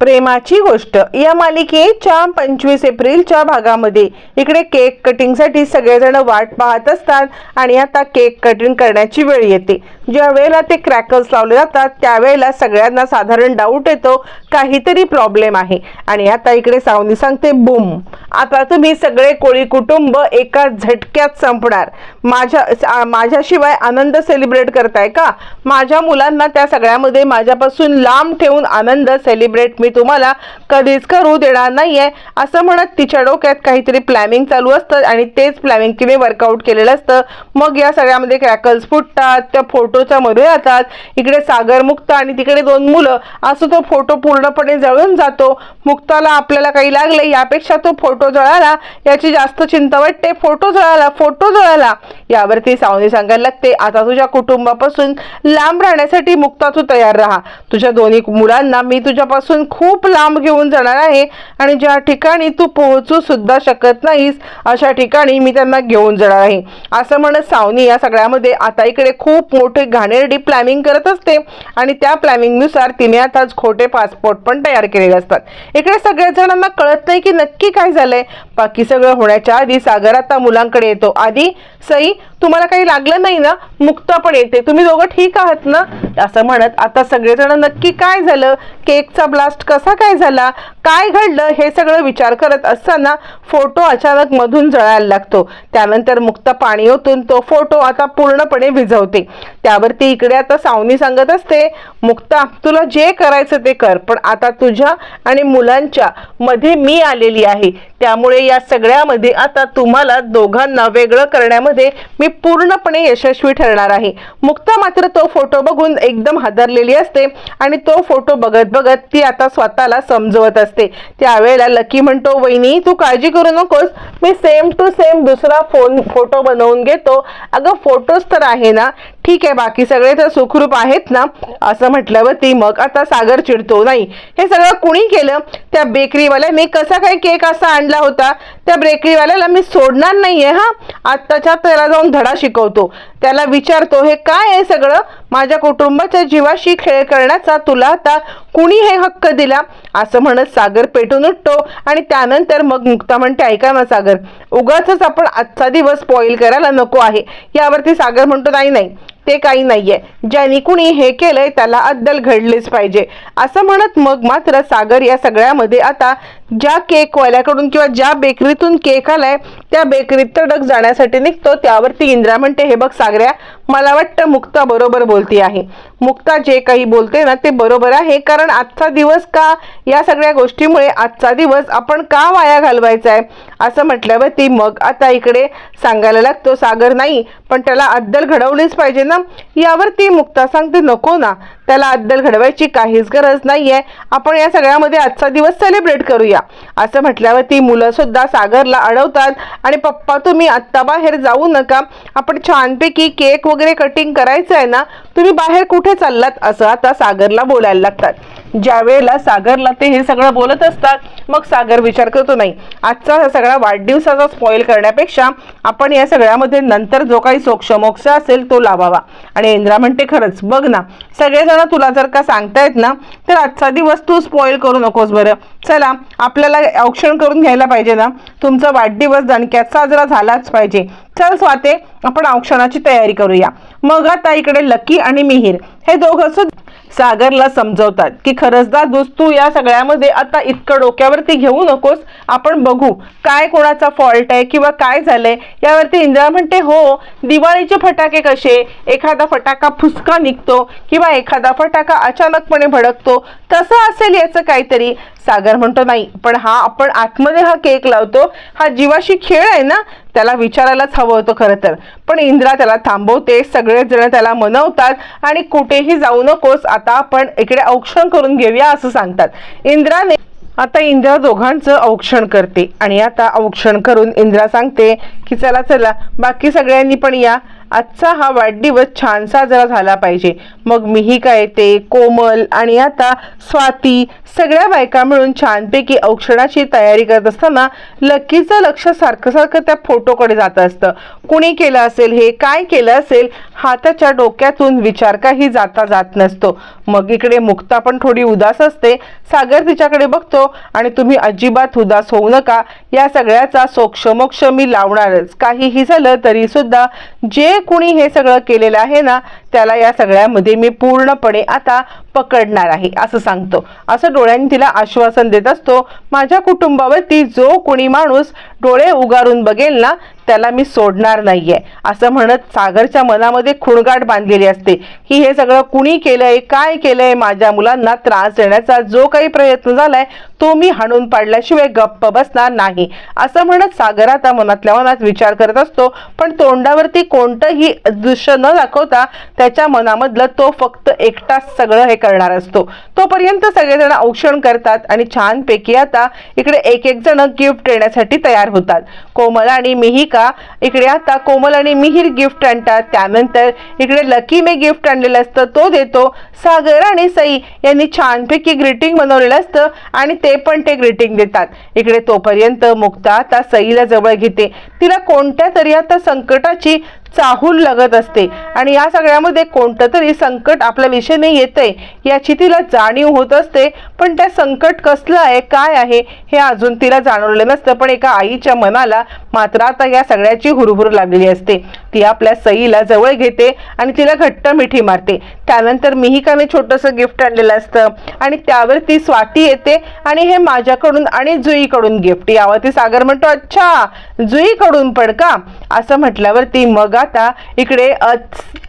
प्रेमाची गोष्ट. या मालिकेच्या पंचवीस एप्रिलच्या भागामध्ये इकडे केक कटिंगसाठी सगळेजण वाट पाहत असतात आणि आता केक कटिंग करण्याची वेळ येते. ज्या वेळेला ते क्रॅकर्स लावले जातात त्यावेळेला सगळ्यांना साधारण डाऊट येतो काहीतरी प्रॉब्लेम आहे. आणि आता इकडे सावनी सांगते बुम आता तुम्ही सगळे कोळी कुटुंब एका झटक्यात संपणार. माझ्या माझ्याशिवाय आनंद सेलिब्रेट करताय का? माझ्या मुलांना त्या सगळ्यामध्ये माझ्यापासून लांब ठेवून आनंद सेलिब्रेट मी तुम्हाला कधीच करू देणार नाहीये. असं म्हणत तिच्या डोक्यात काहीतरी प्लॅनिंग चालू असतं आणि तेच प्लॅनिंग तिने वर्कआउट केलेलं असतं. मग या सगळ्यामध्ये क्रॅकल्स फुटतात त्या फोटोच्या मध्ये जातात इकडे सागर मुक्त आणि तिकडे दोन मुलं. असं तो फोटो पूर्णपणे जळून जातो. मुक्ताला आपल्याला काही लागले यापेक्षा तो फोटो जळाला. याची जास्त चिंता वाटते. फोटो जळाला फोटो जळाला. यावरती सावनी सांगायला लागते आता तुझ्या कुटुंबापासून लांब राहण्यासाठी मुक्ता तू तयार राहा. तुझ्या दोन्ही मुलांना मी तुझ्यापासून खूप लांब घेऊन जाणार आहे आणि ज्या ठिकाणी तू पोहोचू सुद्धा शकत नाहीस अशा ठिकाणी मी त्यांना घेऊन जाणार आहे. असं म्हणत सावनी या सगळ्यामध्ये आता इकडे खूप मोठे घाणेरडी प्लॅनिंग करत असते आणि त्या प्लॅनिंगनुसार तिने आताच खोटे पासपोर्ट पण तयार केलेले असतात. इकडे सगळ्या जणांना कळत नाही की नक्की काय झालंय. बाकी सगळं होण्याच्या आधी सागर आता मुलांकडे येतो. आधी सई तुम्हाला काही लागलं नाही ना मुक्त पण येते. तुम्ही दोघं ठीक आहात ना? असं म्हणत आता सगळेजण नक्की काय झालं? केकचा ब्लास्ट कसा काय झाला? काय घडलं हे सगळं विचार करत असताना फोटो अचानक मधून जळायला लागतो. त्यानंतर मुक्त पाणी ओतून तो फोटो आता पूर्णपणे विझवते. त्यावरती इकडे आता सावनी सांगत असते मुक्ता तुला जे करायचं ते कर पण आता तुझ्या आणि मुलांच्या मध्ये मी आलेली आहे. त्यामुळे या सगळ्यामध्ये आता तुम्हाला दोघांना वेगळं करण्यामध्ये मी पूर्णपणे यशस्वी ठरणार आहे. मुक्ता मात्र तो फोटो बघून एकदम हादरलेली असते आणि तो फोटो बघत बघत ती आता स्वतःला समजवत असते. त्यावेळेला लकी म्हणतो वहिनी तू काळजी करू नकोस. मी सेम टू सेम दुसरा फोन फोटो बनवून घेतो. अगं फोटोज तर आहे ना. ठीक आहे बाकी सगळे तर सुखरूप आहेत ना? असं म्हटल्यावर ती मग आता सागर चिडतो नाही हे सगळं कुणी केलं? त्या बेकरीवाल्याने कसा काय केक असा आणला होता? त्या बेकरीवाल्याला मी सोडणार नाहीये हा? आत्ताच्या त्याला जाऊन धडा शिकवतो. त्याला विचारतो हे काय आहे सगळं? माझ्या कुटुंबाच्या जीवाशी खेळ करण्याचा तुला आता कुणी हे हक्क दिला? असं म्हणत सागर पेटून उठतो आणि त्यानंतर मग मुक्ता म्हणते ऐका ना सागर उगाच आपण आजचा दिवस स्पॉईल करायला नको आहे. यावरती सागर म्हणतो नाही नाही ते काही नाहीये. ज्यांनी कुणी हे केलंय त्याला अद्दल घडलीच पाहिजे. असं म्हणत मग मात्र सागर या सगळ्यामध्ये आता ज्या केकवाल्याकडून किंवा ज्या बेकरीतून केक आलाय त्या बेकरीत डग जाण्यासाठी निघतो. त्यावरती इंद्रा म्हणते हे बघ सागऱ्या मला वाटतं मुक्ता बरोबर बोलती आहे. मुक्ता जे काही बोलते ना ते बरोबर आहे कारण आजचा दिवस का? या सगळ्या गोष्टीमुळे आजचा दिवस आपण का वाया घालवायचा आहे असं म्हटल्यावरती मग आता इकडे सांगायला लागतो सागर नाही पण त्याला अद्दल घडवलीच पाहिजे ना? यावरती मुक्ता सांगते नको ना त्याला अद्दल घडवायची काहीच गरज नाहीये. आपण या सगळ्यामध्ये आजचा दिवस सेलिब्रेट करूया. असं म्हटल्यावर ती मुलं सुद्धा सागरला अडवतात. आणि पप्पा तुम्ही आत्ता बाहेर जाऊ नका. आपण छानपैकी केक वगैरे कटिंग करायचं आहे ना तुम्ही बाहेर कुठे चाललात असं आता सागरला बोलायला लागतात. ज्या वेळेला सागरला ते हे सगळं बोलत असतात मग सागर विचार करतो नाही आजचा हा सगळा वाढदिवसाचा स्पॉईल करण्यापेक्षा आपण या सगळ्यामध्ये नंतर जो काही सोक्षमोक्ष असेल तो लावावा. आणि इंद्रा म्हणते खरंच बघ ना सगळेजण तुला जर का सांगतायत ना तर आजचा दिवस तू स्पॉईल करू नकोस बरं. चला आपल्याला औक्षण करून घ्यायला पाहिजे ना. तुमचा वाढदिवस दणक्यात साजरा झालाच पाहिजे. चल स्वाते आपण औक्षणाची तयारी करूया. मग आता इकडे लकी आणि मिहीर हे दोघं सुद्धा सागरला समजवतात की खरंचदा दादूस तू या सगळ्यामध्ये आता इतकं डोक्यावरती घेऊ नकोस. आपण बघू काय कोणाचा फॉल्ट आहे किंवा काय झालंय. यावरती इंदिरा म्हणते हो दिवाळीचे फटाके कसे? एखादा फटाका फुसका निघतो किंवा एखादा फटाका अचानकपणे भडकतो. तसं असेल याचं काहीतरी. सागर म्हणतो नाही पण हा आपण आतमध्ये हा केक लावतो. हा जीवाशी खेळ आहे ना त्याला विचारायलाच हवं होतं खरं तर. पण इंद्रा त्याला थांबवते सगळेच जण त्याला मनवतात आणि कुठेही जाऊ नकोस आता आपण इकडे औक्षण करून घेऊया असं सांगतात. इंद्राने आता इंद्रा दोघांचं औक्षण करते आणि आता औक्षण करून इंद्रा सांगते की चला चला बाकी सगळ्यांनी पण या. आजचा हा वाढदिवस छान साजरा झाला पाहिजे. मग मीही काय येते कोमल आणि आता स्वाती सगळ्या बायका मिळून छानपैकी औक्षणाची तयारी करत असताना लकीचं लक्ष सारखं सारखं त्या फोटोकडे जात असतं. कुणी केलं असेल हे काय केलं असेल हाताच्या डोक्यातून विचार काही जाता जात नसतो. मग इकडे मुक्ता पण थोडी उदास असते. सागर तिच्याकडे बघतो आणि तुम्ही अजिबात उदास होऊ नका. या सगळ्याचा सोक्षमोक्ष मी लावणारच. काहीही झालं तरी सुद्धा जे कुणी हे सगळं केलेलं आहे ना त्याला या सगळ्यामध्ये मी पूर्णपणे आता पकडणार आहे असं सांगतो. असं डोळ्यांनी तिला आश्वासन देत असतो माझ्या कुटुंबावरती जो कोणी माणूस डोळे उगारून बघेल ना त्याला मी सोडणार नाही आहे असं म्हणत सागरच्या मनामध्ये खुणगाट बांधलेली असते. की हे सगळं कुणी केलंय काय केलंय माझ्या मुलांना त्रास देण्याचा जो काही प्रयत्न झालाय तो मी हाणून पाडल्याशिवाय गप्प बसणार नाही. असं म्हणत सागर आता मनातल्या मनात विचार करत असतो पण तोंडावरती कोणतंही दृश्य न दाखवता त्याच्या मनामधलं तो फक्त एकटाच सगळं हे करणार असतो. तोपर्यंत सगळेजण औक्षण करतात आणि छानपैकी आता इकडे एक एक जण गिफ्ट देण्यासाठी तयार होतात. कोमल आणि मीही का? इकडे आता कोमल आणि मिहीर गिफ्ट आणतात. त्यानंतर इकडे लकी मे गिफ्ट आणलेलं असतं. तो देतो. सागर आणि सई यांनी छानपैकी ग्रीटिंग बनवलेलं असतं आणि ते पण ते ग्रीटिंग देतात. इकडे तोपर्यंत मुक्ता आता सईला जवळ घेते. तिला कोणत्या तरी आता संकटाची चाहूल लागत असते. आणि या सगळ्यामध्ये कोणतं तरी संकट आपल्या विषयने येतंय याची तिला जाणीव होत असते. पण त्या संकट कसलं आहे काय आहे हे अजून तिला जाणवलेलं नसतं. पण एका आईच्या मनाला मात्र आता या सगळ्याची हुरहुर लागलेली असते. ती आपल्या सईला जवळ घेते आणि तिला घट्ट मिठी मारते. त्यानंतर मीही का मी छोटंसं गिफ्ट आणलेलं असतं. आणि त्यावर ती स्वाती येते आणि हे माझ्याकडून आणि जुईकडून गिफ्ट. यावरती सागर म्हणतो अच्छा जुईकडून पण का? असं म्हटल्यावरती मग आता इकडे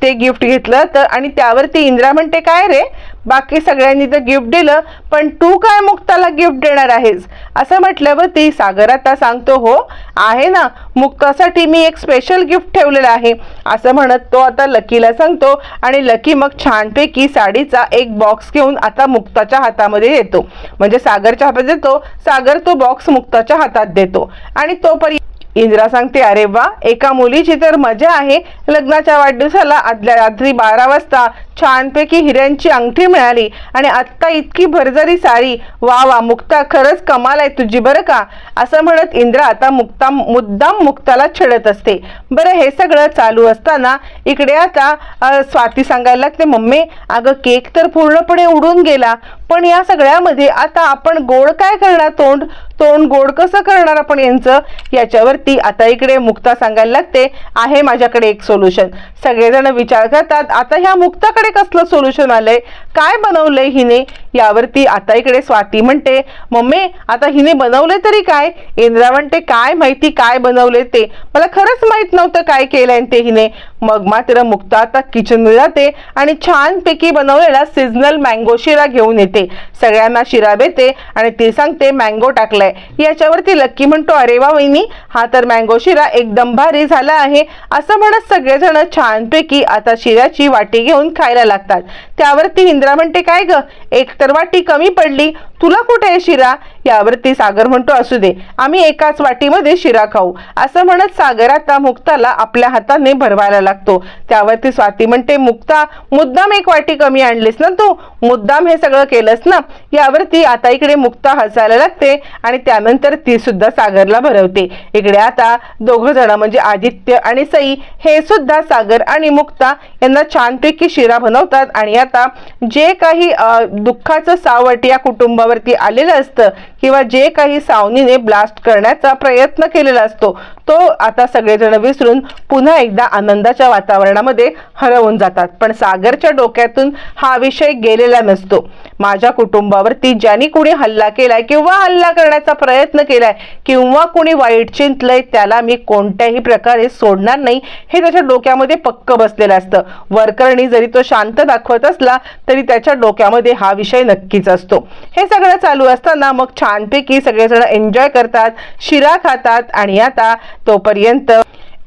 ते गिफ्ट घेतलं तर आणि त्यावरती इंद्रा म्हणते काय रे? बाकी सगळ्यांनी तर गिफ्ट दिलं पण तू काय मुक्ताला गिफ्ट देणार आहेस? असं म्हटल्यावरती सागर आता सांगतो हो आहे ना मुक्तासाठी मी एक स्पेशल गिफ्ट ठेवलेलं आहे. असं म्हणत तो आता लकीला सांगतो आणि लकी मग छानपैकी साडीचा एक बॉक्स घेऊन आता मुक्ताच्या हातामध्ये येतो म्हणजे सागरच्या हातात देतो सागर तो बॉक्स मुक्ताच्या हातात देतो. आणि तोपर्यंत इंदिरा सांगते अरे वा एका मुलीची तर मजा आहे. लग्नाच्या वाढदिवसाला आदल्या रात्री बारा वाजता छानपैकी हिऱ्यांची अंगठी मिळाली आणि आत्ता इतकी भरजरी साडी. वा वा मुक्ता खरंच कमाल आहे तुझी बरं का? असं म्हणत इंद्रा आता मुक्ता मुद्दाम मुक्ताला छेडत असते. बरं हे सगळं चालू असताना इकडे आता स्वाती सांगायला लागते मम्मी अगं केक तर पूर्णपणे उडून गेला पण या सगळ्यामध्ये आता आपण गोड काय करणार तोंड? तोंड गोड कसं करणार आपण यांचं? याच्यावरती आता इकडे मुक्ता सांगायला लागते. आहे माझ्याकडे एक सोल्युशन सगळेजण विचार करतात आता ह्या मुक्ताकडे कसलं सोल्युशन आलंय? काय बनवलंय हिने? यावरती आता इकडे स्वाती म्हणते मम्मी आता हिने बनवले तरी काय? इंद्रा म्हणते काय माहिती काय बनवले ते? मला खरंच माहीत नव्हतं काय केलंय ते हिने. मग मात्र मुक्ता आता किचनमध्ये जाते आणि छानपैकी बनवलेला सिजनल मँगो शिरा घेऊन येते. सगळ्यांना शिरा देते आणि ती सांगते मँगो टाकलाय. याच्यावरती लक्की म्हणतो अरे वा वहिनी हा तर मँगो शिरा एकदम भारी झाला आहे. असं म्हणत सगळेजण छानपैकी आता शिऱ्याची वाटी घेऊन खायला लागतात. त्यावरती इंद्रा म्हणते काय ग एक तर वाटी कमी पडली. तुला कुठे आहे शिरा? यावरती सागर म्हणतो असू दे आम्ही एकाच वाटीमध्ये शिरा खाऊ. असं म्हणत सागर आता मुक्ताला आपल्या हाताने भरवायला लागतो. त्यावरती स्वाती म्हणते मुक्ता मुद्दाम एक वाटी कमी आणलीस ना तू? मुद्दाम हे सगळं केलंस ना? यावरती आता इकडे मुक्ता हसायला लागते आणि त्यानंतर ती सुद्धा सागरला भरवते. इकडे आता दोघं जण म्हणजे आदित्य आणि सई हे सुद्धा सागर आणि मुक्ता यांना छानपैकी शिरा बनवतात आणि आता जे काही दुःखाचं सावट या कुटुंबावरती आलेलं असतं किंवा जे काही सावनीने ब्लास्ट करण्याचा प्रयत्न केलेला असतो तो आता सगळेजण विसरून पुन्हा एकदा आनंदाच्या वातावरणामध्ये हरवून जातात. पण सागरच्या डोक्यातून हा विषय गेलेला नसतो. माझ्या कुटुंबावरती ज्यांनी कुणी हल्ला केलाय किंवा हल्ला करण्याचा प्रयत्न केलाय किंवा कुणी वाईट चिंतलंय त्याला मी कोणत्याही प्रकारे सोडणार नाही हे त्याच्या डोक्यामध्ये पक्क बसलेलं असतं. वरकरणी जरी तो शांत दाखवत असला तरी त्याच्या डोक्यामध्ये हा विषय नक्कीच असतो. हे सगळं चालू असताना मग छानपैकी सगळेजण एन्जॉय करतात शिरा खातात आणि आता तोपर्यंत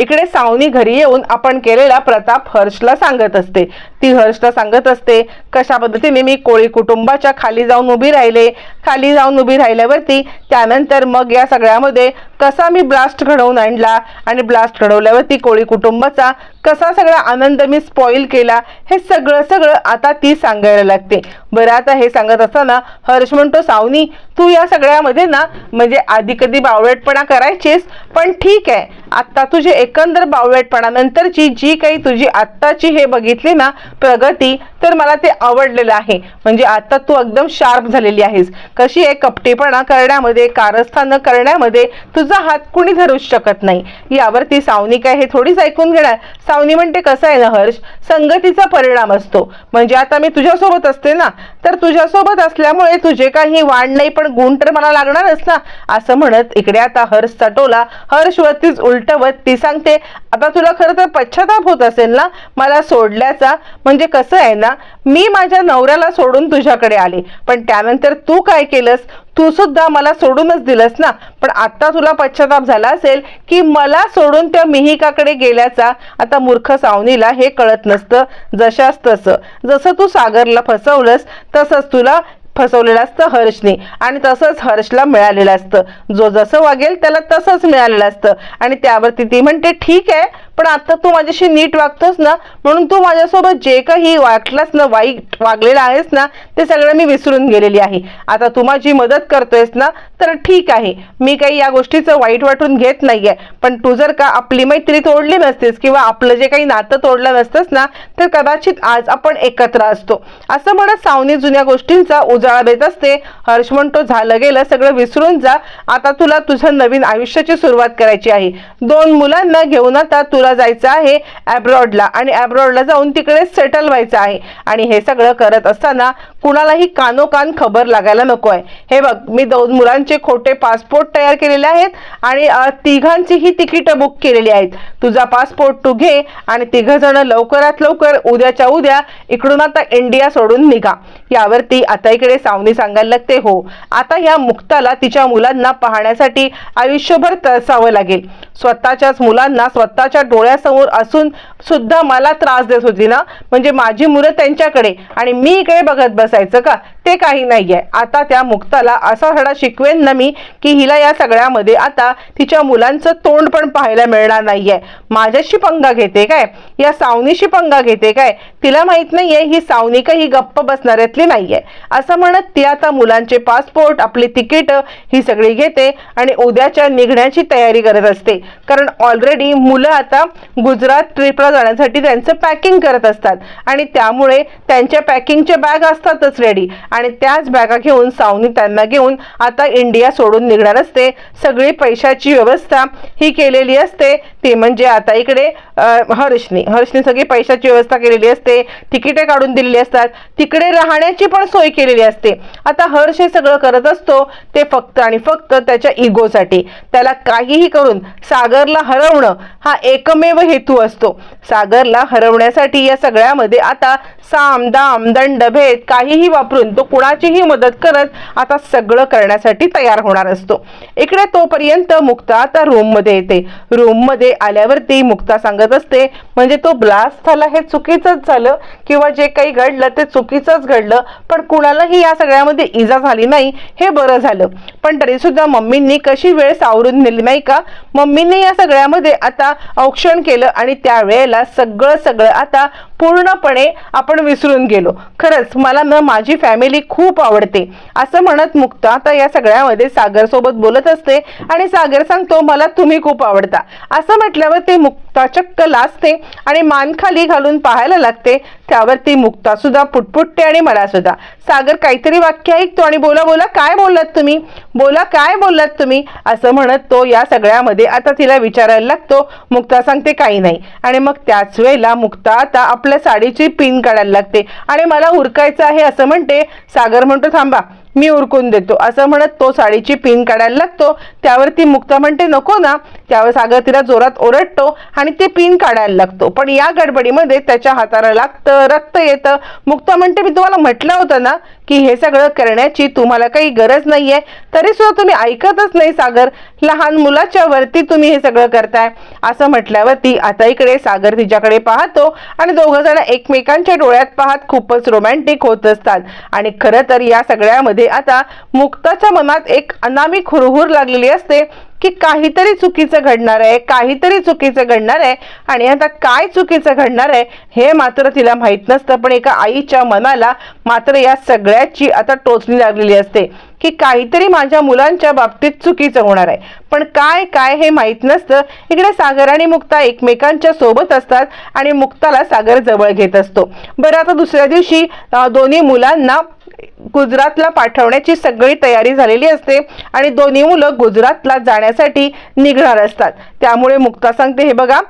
इकडे सावनी घरी येऊन आपण केलेला प्रताप हर्षला सांगत असते. ती हर्षला सांगत असते कशा पद्धतीने मी कोळी कुटुंबाच्या खाली जाऊन उभी राहिले. खाली जाऊन उभी राहिल्यावरती त्यानंतर मग या सगळ्यामध्ये कसा मी ब्लास्ट घडवून आणला आणि ब्लास्ट घडवल्यावरती कोळी कुटुंबाचा कसा सगळा आनंद मी स्पॉइल केला हे सगळं सगळं आता ती सांगायला लागते. बरं आता हे सांगत असताना हर्ष म्हणतो सावनी तू या सगळ्यामध्ये ना म्हणजे आधी कधी बावळटपणा करायचीस पण ठीक आहे. आत्ता तुझी एकंदर बावळटपणानंतरची जी काही तुझी आत्ताची हे बघितली ना प्रगती तर मला ते आवडलेलं आहे. म्हणजे आता तू एकदम शार्प झालेली आहेस. कशी आहे कपटीपणा करण्यामध्ये कारस्थानं करण्यामध्ये तुझा हात कुणी धरूच शकत नाही. यावरती सावनी काय हे थोडीच ऐकून घेणार. सावनी म्हणते कसं आहे ना हर्ष? संगतीचा परिणाम असतो. म्हणजे आता मी तुझ्यासोबत असते ना तर तुझ्यासोबत असल्यामुळे तुझे काही वाण नाही पण गुण तर मला लागणारच ना. असं म्हणत इकडे आता हर्षचा टोला हर्षवरतीच उलटवत ती सांगते आता तुला खरं तर पश्चाताप होत असेल ना मला सोडल्याचा? म्हणजे कसं आहे ना मी माझ्या नवऱ्याला सोडून तुझ्याकडे आले. पण त्यानंतर तू काय केलंस? तू सुद्धा मला सोडूनच दिलंस ना? पण आता तुला पश्चाताप झाला असेल की मला सोडून त्या मिहिकाकडे गेल्याचा आता मूर्ख सावनीला हे कळत नसतं. जशास तसं. जसं तू सागरला फसवलंस तसंच तुला फसवलेलं असतं हर्षने. आणि तसंच हर्षला मिळालेलं असतं. जो जसं वागेल त्याला तसंच मिळालेलं असतं. आणि त्यावरती ती म्हणते ठीक आहे पण आता तू माझ्याशी नीट वागतोस ना म्हणून तू माझ्यासोबत जे काही वाटलास ना वाईट वागलेला आहेस ना ते सगळं मी विसरून गेलेली आहे. आता तू माझी मदत करतोयस ना तर ठीक आहे. मी काही या गोष्टीचं वाईट वाटून घेत नाहीये. पण तू जर का आपली मैत्री तोडली नसतेस किंवा आपलं जे काही नातं तोडलं नसतंस ना तर कदाचित आज आपण एकत्र असतो. असं म्हणत सावनी जुन्या गोष्टींचा उजाळा देत असते. हर्ष म्हणतो झालं गेलं सगळं विसरून जा. आता तुला तुझं नवीन आयुष्याची सुरुवात करायची आहे. दोन मुलांना घेऊन आता तुला जायचं आहे अब्रॉडला आणि अब्रॉडला जाऊन तिकडे सेटल व्हायचं आहे. आणि हे सगळं करत असताना कुणालाही कानोकान खबर लागायला नको आहे हे बघ मी दोन मुलांचे खोटे पासपोर्ट तयार केलेले आहेत आणि तिघांचीही तिकीटं बुक केलेली आहेत. तुझा पासपोर्ट तू घे आणि तिघ जण लवकरात लवकर उद्याच्या उद्या इकडून आता इंडिया सोडून निघा. यावरती आता इकडे सावनी सांगायला लागते हो. आता या मुक्ताला तिच्या मुलांना पाहण्यासाठी आयुष्यभर तरसावं लागेल. स्वतःच्याच मुलांना स्वतःच्या डोळ्यासमोर असून सुद्धा मला त्रास देत होती ना? म्हणजे माझी मुलं त्यांच्याकडे आणि मी इकडे बघत बस असायचं का? ते काही नाहीये. आता त्या मुक्ताला असा धडा शिकवेन ना मी की हिला या सगळ्यामध्ये आता तिच्या मुलांचं तोंड पण पाहायला मिळणार नाहीये. माझ्याशी पंगा घेते काय? या सावनीशी पंगा घेते काय? तिला माहीत नाहीये ही सावनी काही गप्प बसणाऱ्यातली नाहीये. असं म्हणत ती आता मुलांचे पासपोर्ट आपली तिकीट ही सगळी घेते आणि उद्याच्या निघण्याची तयारी करत असते. कारण ऑलरेडी मुलं आता गुजरात ट्रिपला जाण्यासाठी त्यांचं पॅकिंग करत असतात. आणि त्यामुळे त्यांच्या पॅकिंगच्या बॅग असतात असतातच रेडी आणि त्याच बॅगा घेऊन सावनी त्यांना घेऊन आता इंडिया सोडून निघणार असते. सगळी पैशाची व्यवस्था ही केलेली असते. ती म्हणजे आता इकडे हर्षनी. हर्षनी सगळी पैशाची व्यवस्था केलेली असते. तिकिटे काढून दिलेली असतात. तिकडे राहण्याची पण सोय केलेली असते. आता हर्ष हे सगळं करत असतो. ते फक्त आणि फक्त त्याच्या इगोसाठी त्याला काहीही करून सागरला हरवणं हा एकमेव हेतू असतो. सागरला हरवण्यासाठी या सगळ्यामध्ये आता साम दाम दंड भेद काहीही वापरून तो कुणाचीही मदत करत आता सगळं करण्यासाठी तयार होणार असतो. इकडे तोपर्यंत मुक्ता आता रूममध्ये येते. रूममध्ये आल्यावरती मुक्ता सांगत असते म्हणजे तो ब्लास्ट झाला हे चुकीचंच झालं किंवा जे काही घडलं ते चुकीचंच घडलं पण कुणालाही या सगळ्यामध्ये इजा झाली नाही हे बरं झालं. पण तरी सुद्धा मम्मींनी कशी वेळ सावरून नेली नाही का? मम्मीने या सगळ्यामध्ये आता औक्षण केलं आणि त्यावेळेला सगळं सगळं आता पूर्णपणे आपण विसरून गेलो. खरंच मला न माझी फॅमिली खूप आवडते. असं म्हणत मुक्ता आता या सगळ्यामध्ये सागर सोबत बोलत असते आणि सागर सांगतो मला तुम्ही खूप आवडता. असं म्हटल्यावर ते मुक्ता चक्क लाजते आणि मान खाली घालून पाहायला लागते. त्यावरती मुक्ता सुद्धा पुटपुटते आणि मला सुद्धा. सागर काहीतरी वाक्य ऐकतो आणि बोला बोला काय बोललात तुम्ही? बोला काय बोललात तुम्ही? असं म्हणत तो या सगळ्यामध्ये आता तिला विचारायला लागतो. मुक्ता सांगते काही नाही. आणि मग त्याच वेळेला मुक्ता आता आपल्या साडीची पिन काढायला लागते. आणि मला उरकायचं आहे असं म्हणते. सागर म्हणतो थांबा मी उरकून देतो. असं म्हणत तो साडीची पिन काढायला लागतो. त्यावर ती मुक्ता म्हणते नको ना. त्यावर सागर तिला जोरात ओरडतो आणि ते पिन काढायला लागतो. पण या गडबडीमध्ये त्याच्या हाताला लागतं रक्त येतं. मुक्ता म्हणते मी तुम्हाला म्हटलं होतं ना की हे सगळं करण्याची तुम्हाला काही गरज नाहीये. तरी सुद्धा तुम्ही ऐकतच नाही सागर. लहान मुलाच्या वरती तुम्ही हे सगळं करताय. असं म्हटल्यावरती आता इकडे सागर तिच्याकडे पाहतो आणि दोघं जण एकमेकांच्या डोळ्यात पाहत खूपच रोमॅन्टिक होत असतात. आणि खरं तर या सगळ्यामध्ये आता मुक्ताच्या मनात एक अनामी हुरहुर लागलेली असते. की काहीतरी चुकीचं घडणार आहे काहीतरी चुकीचं घडणार आहे आणि आता काय चुकीचं घडणार आहे हे मात्र तिला माहीत नसतं. पण एका आईच्या मनाला मात्र या सगळ्याची आता टोचणी लागलेली असते की काहीतरी माझ्या मुलांच्या बाबतीत चुकीचं होणार आहे. पण काय काय हे माहीत नसतं. इकडे सागर आणि मुक्ता एकमेकांच्या सोबत असतात आणि मुक्ताला सागर जवळ घेत असतो. बरं आता दुसऱ्या दिवशी दोन्ही मुलांना गुजरातला पाठवण्याची सगळी तयारी झालेली असते आणि दोन्ही मुलं गुजरातला जाण्यासाठी निघणार असतात. त्यामुळे मुक्ता सांगते हे बघा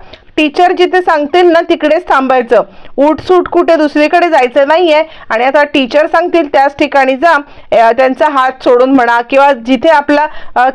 टीचर जिथे सांगतील ना तिकडेच थांबायचं. उठसूट कुठे दुसरीकडे जायचं नाहीये. आणि आता टीचर सांगतील त्याच ठिकाणी जा. त्यांचा हात सोडून म्हणा किंवा जिथे आपला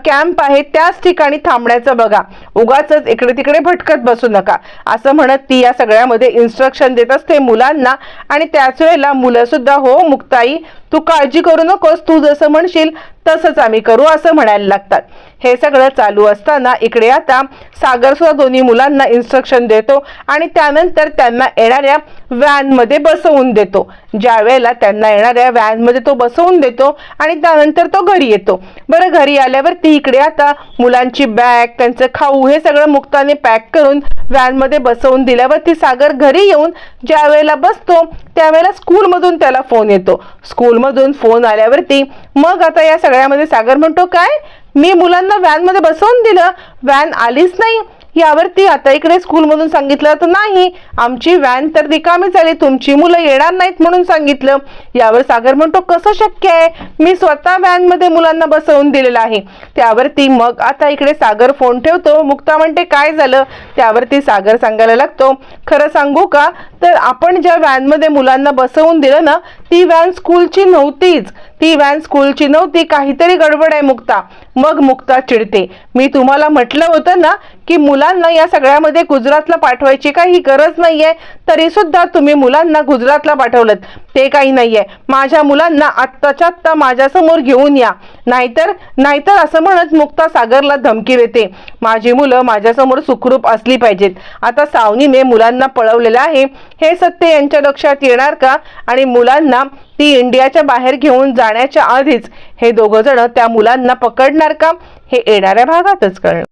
कॅम्प आहे त्याच ठिकाणी थांबण्याचं बघा. उगाच इकडे तिकडे भटकत बसू नका. असं म्हणत ती या सगळ्यामध्ये इन्स्ट्रक्शन देत असते मुलांना. आणि त्याच वेळेला मुलं सुद्धा हो मुक्ताई तू काळजी करू नकोस. तू जसं म्हणशील तसंच आम्ही करू असं म्हणायला लागतात. हे सगळं चालू असताना इकडे आता सागर सुद्धा दोन्ही मुलांना इन्स्ट्रक्शन देतो आणि त्यानंतर त्यांना येणाऱ्या व्हॅनमध्ये बसवून देतो. ज्या वेळेला त्यांना येणाऱ्या व्हॅनमध्ये तो बसवून देतो आणि त्यानंतर तो घरी येतो. बरं घरी आल्यावरती इकडे आता मुलांची बॅग त्यांचं खाऊ हे सगळं मुक्ताने पॅक करून व्हॅनमध्ये बसवून दिल्यावरती सागर घरी येऊन ज्या वेळेला बसतो त्यावेळेला स्कूलमधून त्याला फोन येतो. स्कूलमधून फोन आल्यावरती मग आता या सगळ्यामध्ये सागर म्हणतो काय? मी मुलांना व्हॅनमध्ये बसवून दिलं व्हॅन आलीच नाही. यावरती आता इकडे स्कूलमधून सांगितलं तर नाही आमची व्हॅन तर रिकामी झाली तुमची मुलं येणार नाहीत म्हणून सांगितलं. यावर सागर म्हणतो कसं शक्य आहे? मी स्वतः व्हॅनमध्ये मुलांना बसवून दिलेलं आहे. त्यावरती मग आता इकडे सागर फोन ठेवतो. मुक्ता म्हणते काय झालं? त्यावरती सागर सांगायला लागतो खरं सांगू का? तर आपण ज्या व्हॅनमध्ये मुलांना बसवून दिलं ना ती व्हॅन स्कूलची नव्हतीच. ती व्हॅन स्कूलची नव्हती. काहीतरी गडबड आहे मुक्ता. मग मुक्ता चिडते मी तुम्हाला म्हटलं होतं ना की मुलांना या सगळ्यामध्ये गुजरातला पाठवायची काही गरज नाहीये तरी सुद्धा तुम्ही मुलांना गुजरातला पाठवलं ते काही नाहीये. माझ्या मुलांना आत्ताच्या आत्ता माझ्यासमोर घेऊन या. नाहीतर नाहीतर असं म्हणत मुक्ता सागरला धमकी देते. माझी मुलं माझ्यासमोर सुखरूप असली पाहिजेत. आता सावनीने मुलांना पळवलेलं आहे. हे सत्य यांच्या लक्षात येणार का? आणि मुलांना ती इंडियाच्या बाहेर घेऊन जाण्याच्या आधीच हे दोघं जण त्या मुलांना पकडणार का? हे येणाऱ्या भागातच कळणार